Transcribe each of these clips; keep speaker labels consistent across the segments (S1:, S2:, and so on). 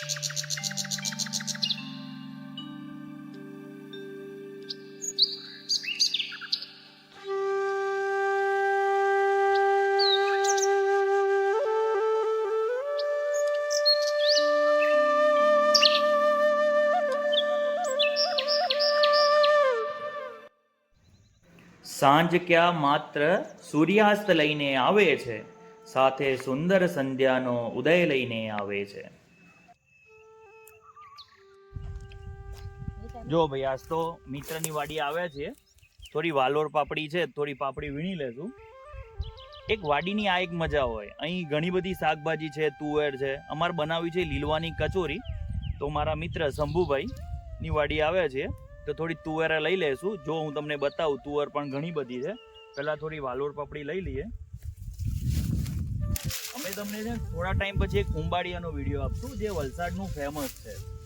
S1: સાંજ ક્યાં માત્ર સૂર્યાસ્ત લઈને આવે છે સાથે સુંદર સંધ્યાનો ઉદય લઈને આવે છે. જો ભાઈ, આજ તો મિત્રની વાડી આવ્યા છે થોડી વાલોર પાપડી છે, થોડી પાપડી વીણી લેશું. એક વાડીની આ એક મજા હોય. અહીં ઘણી બધી શાકભાજી છે, તુવેર છે. અમારે બનાવી છે લીલવાની કચોરી. તો મારા મિત્ર શંભુભાઈ ની વાડી આવ્યા છે. તો થોડી તુવેર લઈ લેશું. જો હું તમને બતાવું, તુવેર પણ ઘણી બધી છે. પહેલાં થોડી વાલોર પાપડી લઈ લઈએ. અમે તમને છે થોડા ટાઈમ પછી એક ઉંબાડિયાનો વીડિયો આપશું, જે વલસાડનું ફેમસ છે.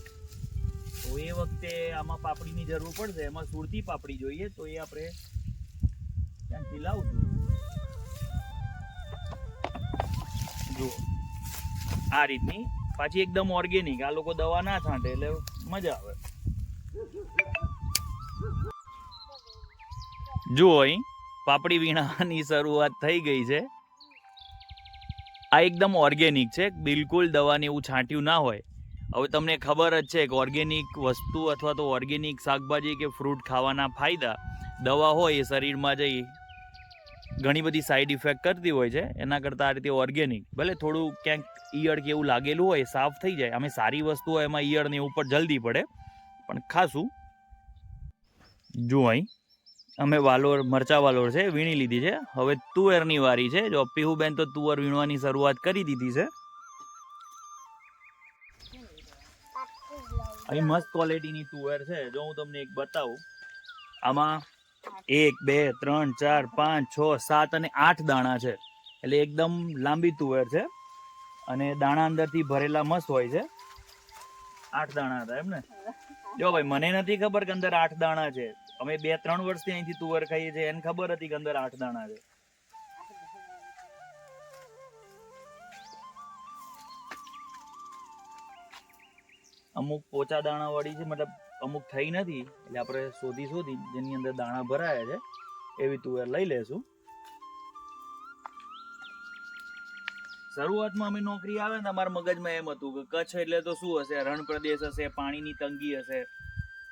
S1: તો એ વખતે આમાં પાપડીની જરૂર પડશે. એમાં સુરતી પાપડી જોઈએ તો એ આપણે ત્યાંથી લાવશું. જુઓ. આ રીતની. પાછી એકદમ ઓર્ગેનિક આ લોકો દવા ના છાંટે એટલે મજા આવે. જુઓ અહીં. પાપડી વીણાની શરૂઆત થઈ ગઈ છે. આ એકદમ ઓર્ગેનિક છે. બિલકુલ દવાની એવું છાંટ્યું ના હોય. હવે તમને ખબર જ છે કે ઓર્ગેનિક વસ્તુ અથવા તો ઓર્ગેનિક શાકભાજી કે ફ્રૂટ ખાવાના ફાયદા, દવા હોય એ શરીરમાં જઈ ઘણી બધી સાઈડ ઇફેક્ટ કરતી હોય છે, એના કરતાં આ રીતે ઓર્ગેનિક ભલે થોડું ક્યાંક ઈયળ કે એવું લાગેલું હોય, સાફ થઈ જાય, અમે સારી વસ્તુ હોય એમાં ઈયળને ઉપર જલ્દી પડે, પણ ખાસું જુઓ અહીં, અમે વાલોર, મરચા વાલોર છે, વીણી લીધી છે, હવે તુવેરની વારી છે, જો પીહુબેન તો તુવર વીણવાની શરૂઆત કરી દીધી છે અહીં મસ્ત ક્વોલિટીની તુવેર છે. જો હું તમને એક બતાવું. આમાં એક, બે, ત્રણ, ચાર, પાંચ, છ, સાત અને આઠ દાણા છે. એટલે એકદમ લાંબી તુવેર છે. અને દાણા અંદરથી ભરેલા મસ્ત હોય છે. આઠ દાણા હતા એમ ને? જો ભાઈ, મને નથી ખબર કે અંદર આઠ દાણા છે. અમે બે, ત્રણ વર્ષથી અહીંથી તુવર ખાઈએ છીએ, એને ખબર હતી કે અંદર આઠ દાણા છે. અમુક પોચા દાણા વાળી છે, મતલબ અમુક થઈ નથી, એટલે આપણે શોધી શોધી જેની અંદર દાણા ભરાયા છે, એવી તુવેર લઈ લેશું. શરૂઆતમાં અમે નોકરી આવે ને, અમારા મગજમાં એમ હતું કે કચ્છ એટલે તો શું હશે રણ પ્રદેશ હશે, પાણીની તંગી હશે,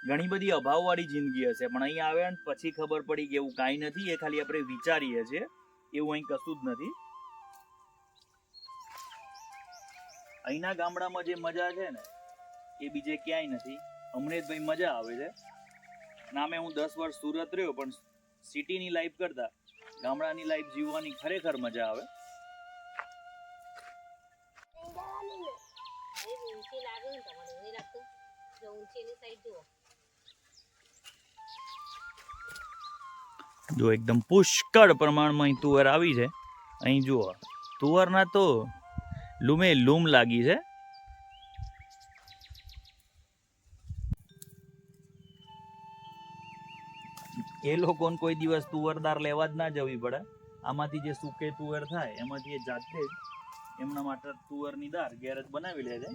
S1: ઘણી બધી અભાવવાળી જિંદગી હશે, પણ અહીં આવ્યા ને પછી ખબર પડી કે એવું કાંઈ નથી, એ ખાલી આપણે વિચારીએ છીએ, એવું અહીં કશું જ નથી. અહીંના ગામડામાં જે મજા છે ને એ બીજે ક્યાંય નથી. અમરેશભાઈ મજા આવે છે. નામે હું દસ વર્ષ સુરત રહ્યો, પણ સિટીની લાઈફ કરતા, ગામડાની લાઈફ જીવવાની ખરેખર મજા આવે.
S2: જો
S1: જો એકદમ પુષ્કળ પ્રમાણમાં અહીં તુવર આવી છે. અહીં જુઓ, તુવરના તો લૂમે લૂમ લાગી છે. એ લોકોને કોઈ દિવસ તુવરદાર લેવા જ ના જવી પડે. આમાંથી જે સૂકે તુવર થાય, એમાંથી એ જાતે જ એમના માટે તુવરની દાળ ઘેર જ બનાવી લે છે.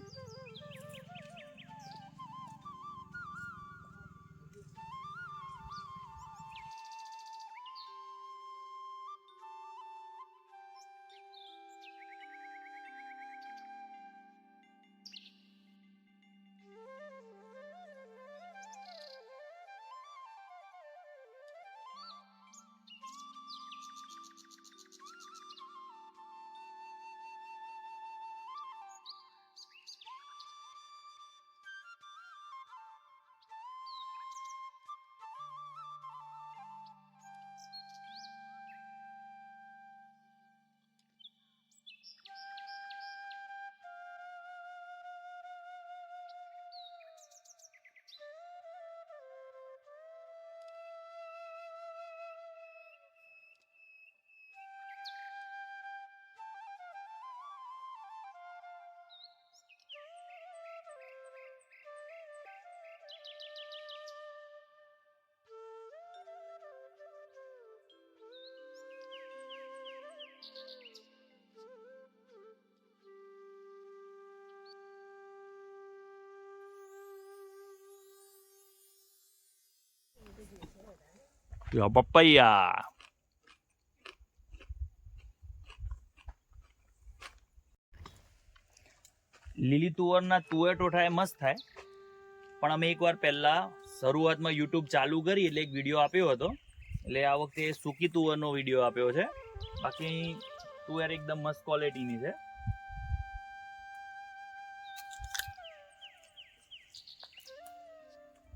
S1: જો પપૈયા લીલી તુવરના તુવેર ટોઠા એ મસ્ત થાય. પણ અમે એકવાર પહેલાં શરૂઆતમાં યુટ્યુબ ચાલુ કરી એટલે એક વીડિયો આપ્યો હતો. એટલે આ વખતે સૂકી તુવરનો વીડિયો આપ્યો છે. બાકી તુવેર એકદમ મસ્ત ક્વોલિટીની છે.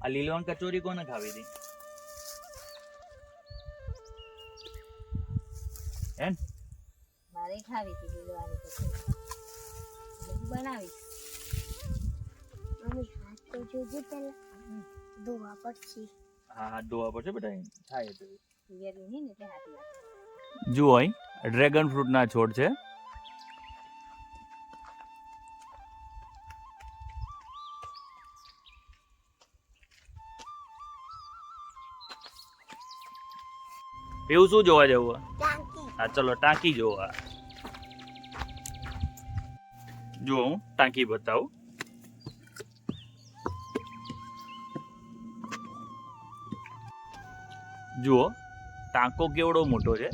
S1: આ લીલવણ કચોરી કોને ખાવી હતી?
S2: લીલવાની કચોરી. બનાવીશ.
S3: મમ્મી હાથ તો જોજો પહેલા ધોવા પડશે.
S1: હા ધોવા પડશે બેટા થાય તો. જુઓ અહીં ડ્રેગન ફ્રૂટના છોડ છે. એવું શું જોવા જવું હા ચલો ટાંકી જોવા. જુઓ હું, ટાંકી બતાવું. જુઓ, ટાંકો કેવડો મોટો છે.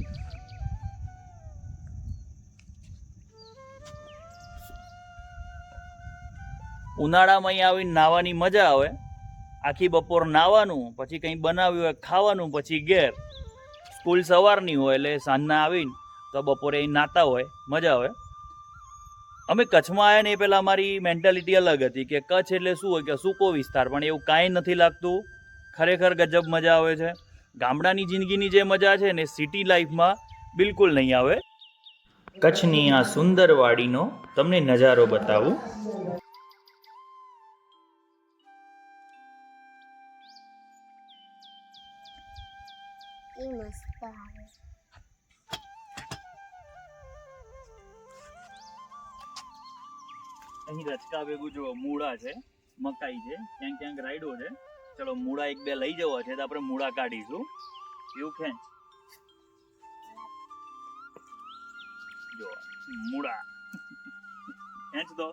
S1: ઉનાળામાં અહીં આવીને નાહવાની મજા આવે. આખી બપોર નાહવાનું, પછી કંઈ બનાવ્યું હોય ખાવાનું, પછી ઘેર. સ્કૂલ સવારની હોય એટલે સાંજના આવીને તો બપોરે અહીં નાતા હોય, મજા આવે. અમે કચ્છમાં આવ્યા ને એ પહેલાં અમારી મેન્ટાલિટી અલગ હતી કે કચ્છ એટલે શું હોય કે સૂકો વિસ્તાર, પણ એવું કાંઈ નથી લાગતું. ખરેખર ગજબ મજા આવે છે. ગામડાની જિંદગીની જે મજા છે ને સિટી લાઈફમાં બિલકુલ નહીં આવે. કચ્છની આ સુંદર વાડીનો તમને નજારો બતાવું. અહીં રચકા ભેગું જો મૂળા છે, મકાઈ છે, ક્યાંક ક્યાંક રાયડો છે. ચલો, મૂળા એક બે લઈ જવા છે, તો આપણે મૂળા કાઢીશું. એવું ખેંચ જો મૂળા. ખેંચ દો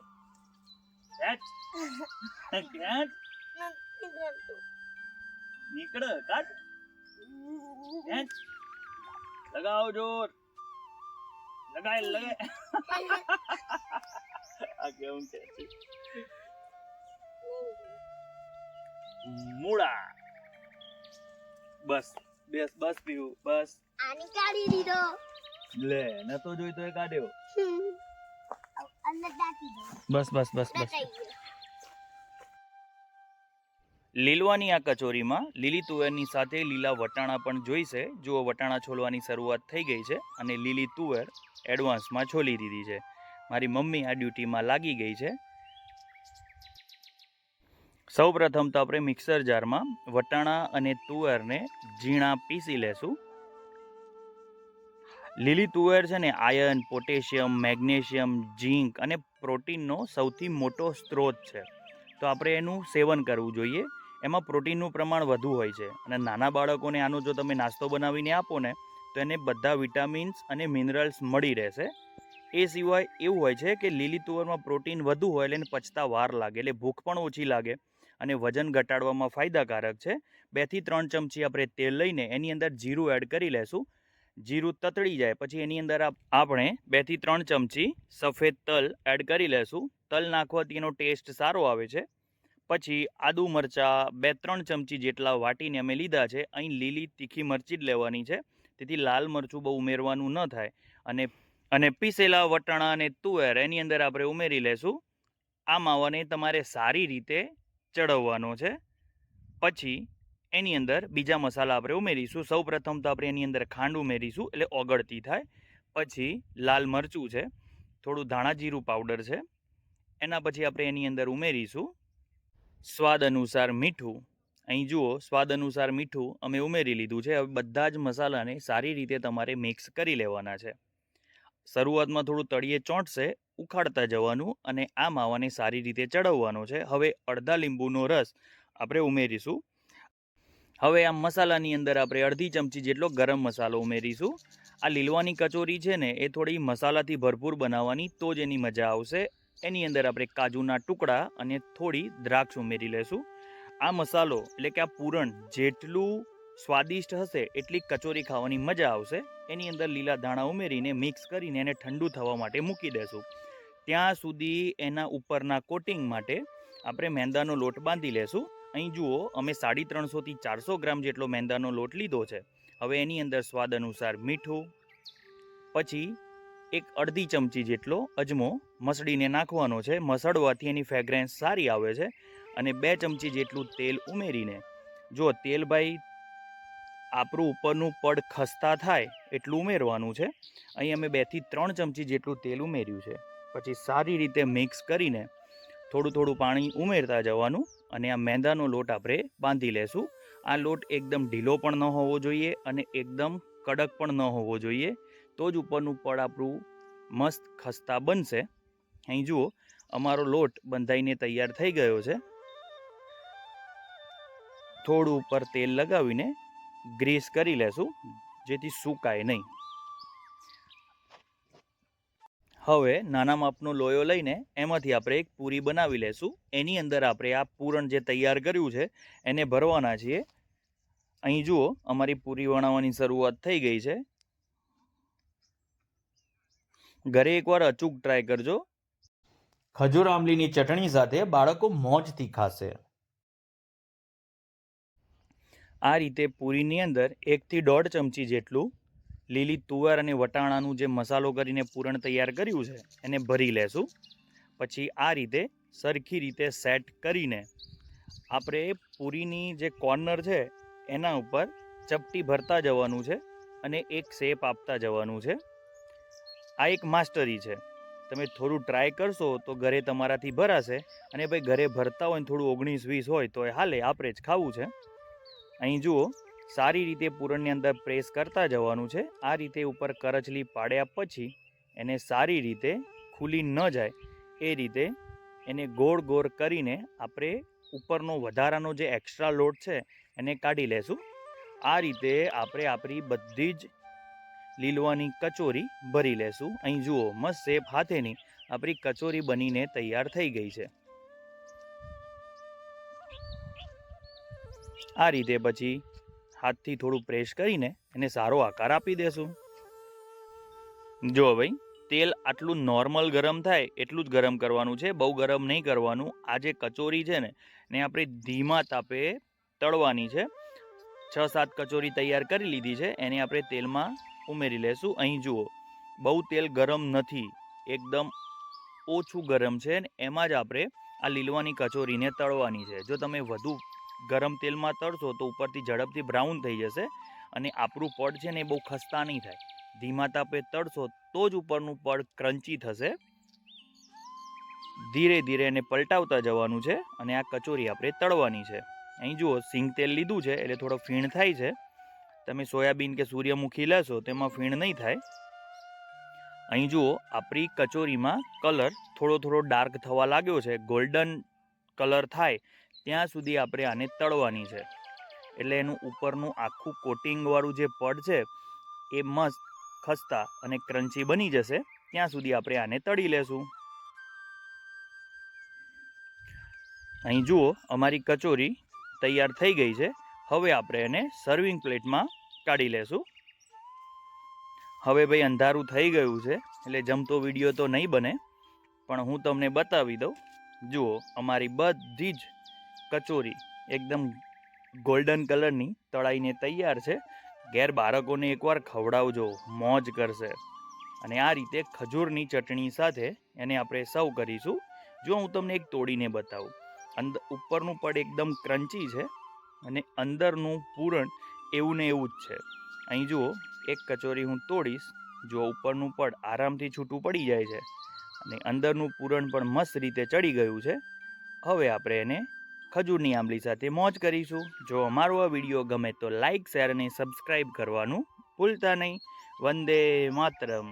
S1: ખેંચ ખેંચ નીકળ કાઢ ખેંચ લગાવો જોર. લગાય લગાય. આ કેવું છે? મૂળા. બસ બસ બસ પીવું બસ.
S3: આની કાઢી દીધો.
S1: લે નતો જોઈ તો એ કાઢ્યો. બસ બસ બસ બસ. લીલવાની આ કચોરીમાં લીલી તુવેરની સાથે લીલા વટાણા પણ જોઈશે જુઓ વટાણા છોલવાની શરૂઆત થઈ ગઈ છે અને લીલી તુવેર એડવાન્સમાં છોલી દીધી છે. મારી મમ્મી આ ડ્યુટીમાં લાગી ગઈ છે. સૌ પ્રથમ તો આપણે મિક્સર જારમાં વટાણા અને તુવેરને ઝીણા પીસી લેશું. લીલી તુવેર છે ને આયર્ન પોટેશિયમ, મેગ્નેશિયમ, ઝીંક અને પ્રોટીનનો સૌથી મોટો સ્ત્રોત છે. તો આપણે એનું સેવન કરવું જોઈએ. એમાં પ્રોટીનનું પ્રમાણ વધુ હોય છે. અને નાના બાળકોને આનો જો તમે નાસ્તો બનાવીને આપો ને, તો એને બધા વિટામિન્સ અને મિનરલ્સ મળી રહેશે. એ સિવાય એવું હોય છે કે લીલી તુવરમાં પ્રોટીન વધુ હોય એટલે એને પચતા વાર લાગે, એટલે ભૂખ પણ ઓછી લાગે અને વજન ઘટાડવામાં ફાયદાકારક છે. બેથી ત્રણ ચમચી આપણે તેલ લઈને એની અંદર જીરું એડ કરી લેશું. જીરું તતળી જાય પછી એની અંદર આપણે બેથી ત્રણ ચમચી સફેદ તલ એડ કરી લેશું. તલ નાખવાથી એનો ટેસ્ટ સારો આવે છે. પછી આદુ મરચાં બે ત્રણ ચમચી જેટલા વાટીને અમે લીધા છે. અહીં લીલી તીખી મરચી જ લેવાની છે. તેથી લાલ મરચું બહુ ઉમેરવાનું ન થાય અને અને પીસેલા વટાણા અને તુવેર એની અંદર આપણે ઉમેરી લેશું. આ માવાને તમારે સારી રીતે ચડવવાનો છે. પછી એની અંદર બીજા મસાલા આપણે ઉમેરીશું. સૌ પ્રથમ તો આપણે એની અંદર ખાંડ ઉમેરીશું એટલે ઓગળતી થાય. પછી લાલ મરચું છે. થોડું ધાણા જીરું પાવડર છે. એના પછી આપણે એની અંદર ઉમેરીશું. સ્વાદ અનુસાર મીઠું. અહીં જુઓ, સ્વાદ અનુસાર મીઠું અમે ઉમેરી લીધું છે. હવે બધા જ મસાલાને સારી રીતે તમારે મિક્સ કરી લેવાના છે. શરૂઆતમાં થોડું તળિયે ચોંટશે, ઉખાડતા જવાનું અને આ માવાને સારી રીતે ચડવવાનો છે. હવે અડધા લીંબુનો રસ આપણે ઉમેરીશું. હવે આ મસાલાની અંદર આપણે અડધી ચમચી જેટલો ગરમ મસાલો ઉમેરીશું. આ લીલવાની કચોરી છે ને, એ થોડી મસાલાથી ભરપૂર બનાવવાની તો જ એની મજા આવશે. એની અંદર આપણે કાજુના ટુકડા અને થોડી દ્રાક્ષ ઉમેરી લેશું. આ મસાલો એટલે કે આ પૂરણ જેટલું સ્વાદિષ્ટ હશે, એટલી કચોરી ખાવાની મજા આવશે. એની અંદર લીલા ધાણા ઉમેરીને મિક્સ કરીને એને ઠંડુ થવા માટે મૂકી દેશું. ત્યાં સુધી એના ઉપરના કોટિંગ માટે આપણે મેંદાનો લોટ બાંધી લેશું. અહીં જુઓ, અમે સાડી ત્રણસોથી ચારસો ગ્રામ જેટલો મેંદાનો લોટ લીધો છે. હવે એની અંદર સ્વાદ અનુસાર મીઠું, પછી એક અડધી ચમચી જેટલો અજમો મસળીને નાખવાનો છે. મસળવાથી એની ફ્રેગ્રન્સ સારી આવે છે. અને બે ચમચી જેટલું તેલ ઉમેરીને જો તેલ ભાઈ આપણું ઉપરનું પડ ખસ્તા થાય એટલું ઉમેરવાનું છે. અહીં અમે બેથી ત્રણ ચમચી જેટલું તેલ ઉમેર્યું છે. પછી સારી રીતે મિક્સ કરીને થોડું થોડું પાણી ઉમેરતા જવાનું અને આ મેંદાનો લોટ આપણે બાંધી લેશું. આ લોટ એકદમ ઢીલો પણ ન હોવો જોઈએ અને એકદમ કડક પણ ન હોવો જોઈએ. તો જ ઉપરનું પડ આપણું મસ્ત ખસ્તા બનશે. અહીં જુઓ, અમારો લોટ બંધાઈને તૈયાર થઈ ગયો છે. થોડું ઉપર તેલ લગાવીને ગ્રીસ કરી લેશું, જેથી સુકાય નહીં. હવે નાના માપનો લોયો લઈને એમાંથી આપણે એક પૂરી બનાવી લેશું. એની અંદર આપણે આ પૂરણ જે તૈયાર કર્યું છે, એને ભરવાના છીએ. અહીં જુઓ, અમારી પૂરી વણાવવાની શરૂઆત થઈ ગઈ છે. ઘરે એકવાર અચૂક ટ્રાય કરજો. ખજૂર આંબલીની ચટણી સાથે બાળકો મોજથી ખાશે. આ રીતે પૂરીની અંદર એકથી દોઢ ચમચી જેટલું લીલી તુવેર અને વટાણાનું જે મસાલો કરીને પૂરણ તૈયાર કર્યું છે, એને ભરી લેશું. પછી આ રીતે સરખી રીતે સેટ કરીને આપણે પૂરીની જે કોર્નર છે, એના ઉપર ચપટી ભરતા જવાનું છે અને એક શેપ આપતા જવાનું છે. આ એક માસ્ટરી છે. તમે થોડું ટ્રાય કરશો તો ઘરે તમારાથી ભરાશે અને ભાઈ ઘરે ભરતા હોય ને થોડું ઓગણીસ વીસ હોય તો એ હાલે, આપણે જ ખાવું છે. અહીં જુઓ, સારી રીતે પૂરણની અંદર પ્રેસ કરતા જવાનું છે. આ રીતે ઉપર કરચલી પાડ્યા પછી એને સારી રીતે ખુલી ન જાય. એ રીતે એને ગોળ ગોળ કરીને આપણે ઉપરનો વધારાનો જે એક્સ્ટ્રા લોટ છે એને કાઢી લેશું. આ રીતે આપણે આપણી બધી જ લીલવાની કચોરી ભરી લેશું. અહીં જુઓ, મસ્ત શેપ હાથેની આપણી કચોરી બનીને તૈયાર થઈ ગઈ છે. આ રીતે પછી હાથથી થોડું પ્રેસ કરીને એને સારો આકાર આપી દેશું. જો ભાઈ તેલ આટલું નોર્મલ ગરમ થાય એટલું જ ગરમ કરવાનું છે, બહુ ગરમ નહીં કરવાનું. આ જે કચોરી છે ને, એને આપણે ધીમા તાપે તળવાની છે. છ સાત કચોરી તૈયાર કરી લીધી છે, એને આપણે તેલમાં ઉમેરી લેશું. અહીં જુઓ, બહુ તેલ ગરમ નથી, એકદમ ઓછું ગરમ છે ને, એમાં જ આપણે આ લીલવાની કચોરીને તળવાની છે. જો તમે વધુ ગરમ તેલમાં તળશો તો ઉપરથી ઝડપથી બ્રાઉન થઈ જશે અને આપણું પડ છે ને એ બહુ ખસ્તા નહીં થાય. ધીમા તાપે તળશો તો જ ઉપરનું પડ ક્રન્ચી થશે. ધીરે ધીરે એને પલટાવતા જવાનું છે અને આ કચોરી આપણે તળવાની છે. અહીં જુઓ, સિંગ તેલ લીધું છે એટલે થોડો ફીણ થાય છે. તમે સોયાબીન કે સૂર્યમુખી લેશો તેમાં ફીણ નહીં થાય. અહીં જુઓ, આપણી કચોરીમાં કલર થોડો થોડો ડાર્ક થવા લાગ્યો છે. ગોલ્ડન કલર થાય. ત્યાં સુધી આપણે આને તળવાની છે. એટલે એનું ઉપરનું આખું કોટિંગવાળું જે પડ છે, એ મસ્ત ખસ્તા અને ક્રન્ચી બની જશે. ત્યાં સુધી આપણે આને તળી લેશું. અહીં જુઓ, અમારી કચોરી તૈયાર થઈ ગઈ છે. હવે આપણે એને સર્વિંગ પ્લેટમાં કાઢી લેશું. હવે ભાઈ અંધારું થઈ ગયું છે, એટલે જમતો વીડિયો તો નહીં બને. પણ હું તમને બતાવી દઉં. જુઓ, અમારી બધી જ કચોરી, એકદમ ગોલ્ડન કલરની તળાઈને તૈયાર છે. ઘેર બાળકોને એકવાર ખવડાવજો, મોજ કરશે. અને આ રીતે ખજૂરની ચટણી સાથે એને આપણે સર્વ કરીશું. જો હું તમને એક તોડીને બતાવું. અંદર ઉપરનું પડ એકદમ ક્રન્ચી છે અને અંદરનું પૂરણ એવું ને એવું જ છે. અહીં જુઓ, એક કચોરી હું તોડીશ. જો ઉપરનું પડ આરામથી છૂટું પડી જાય છે અને અંદરનું પૂરણ પણ મસ્ત રીતે ચડી ગયું છે. હવે આપણે એને ખજૂરની આંબલી સાથે મોજ કરીશું. જો અમારો આ વીડિયો ગમે તો લાઇક શેર અને સબસ્ક્રાઈબ કરવાનું ભૂલતા નહીં. વંદે માતરમ.